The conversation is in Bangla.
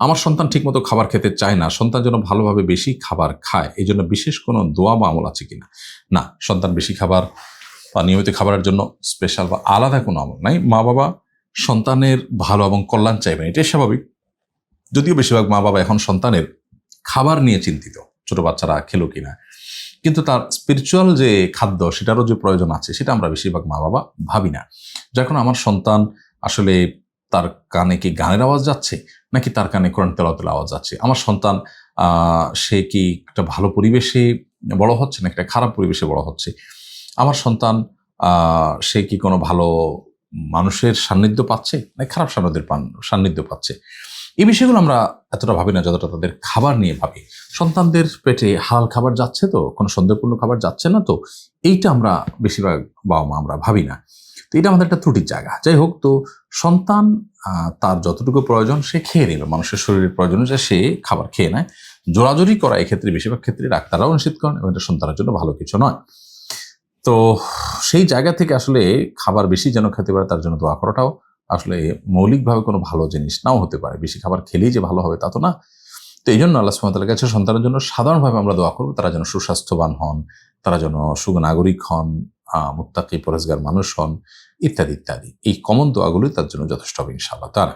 আমার সন্তান ঠিকমতো খাবার খেতে চায় না, সন্তান যেন ভালোভাবে বেশি খাবার খায়, এই জন্য বিশেষ কোনো দোয়া বা আমল আছে কিনা? না, সন্তান বেশি খাবার বা নিয়মিত খাবারের জন্য স্পেশাল বা আলাদা কোনো আমল নাই। মা বাবা সন্তানের ভালো এবং কল্যাণ চাইবেন এটাই স্বাভাবিক। যদিও বেশিরভাগ মা বাবা এখন সন্তানের খাবার নিয়ে চিন্তিত, ছোট বাচ্চারা খেলো কিনা। কিন্তু তার স্পিরিচুয়াল যে খাদ্য, সেটারও যে প্রয়োজন আছে, সেটা আমরা বেশিরভাগ মা বাবা ভাবি না। যখন আমার সন্তান আসলে তার কানে কি গানের আওয়াজ যাচ্ছে নাকি তার কানে কোরআন তেলাওয়াতের আওয়াজ আছে? আমার সন্তান সে কি একটা ভালো পরিবেশে বড় হচ্ছে নাকি একটা খারাপ পরিবেশে বড় হচ্ছে? আমার সন্তান সে কি কোনো ভালো মানুষের সান্নিধ্য পাচ্ছে? না খারাপ সান্নিধ্যের পান, সান্নিধ্য পাচ্ছে? এই বিষয়গুলো আমরা এতটা ভাবি না, যতটা তাদের খাবার নিয়ে ভাবি। সন্তানদের পেটে হাল খাবার যাচ্ছে তো, কোনো সন্দেহপূর্ণ খাবার যাচ্ছে না তো, এইটা আমরা বেশিরভাগ বাবা মা আমরা ভাবি না। তো এটা আমাদের একটা ত্রুটির জায়গা। যাই হোক তো, সন্তান তার যতটুকু প্রয়োজন সে খেয়ে নিল মানুষের শরীরের প্রয়োজন অনুযায়ী সে খাবার খেয়ে নেয়। জোরাজোরি করা এক্ষেত্রে বেশিরভাগ ক্ষেত্রে ডাক্তাররাও নিষেধ করেন এবং এটা সন্তানের জন্য ভালো কিছু নয়। তো সেই জায়গা থেকে আসলে খাবার বেশি যেন খেতে পারে, তার জন্য দোয়া করাটাও আসলে মৌলিকভাবে কোনো ভালো জিনিস নাও হতে পারে। বেশি খাবার খেলেই যে ভালো হবে তা তো না। তো এই জন্য আল্লাহ সুমতালের কাছে সন্তানের জন্য সাধারণভাবে আমরা দোয়া করব, তারা যেন সুস্বাস্থ্যবান হন, তারা যেন সুনাগরিক হন মুত্তাকি পরেজগার মানুষ হন, ইত্যাদি ইত্যাদি। এই কমন দোয়াগুলোই তার জন্য যথেষ্ট হবে ইনশাআল্লাহ। তারা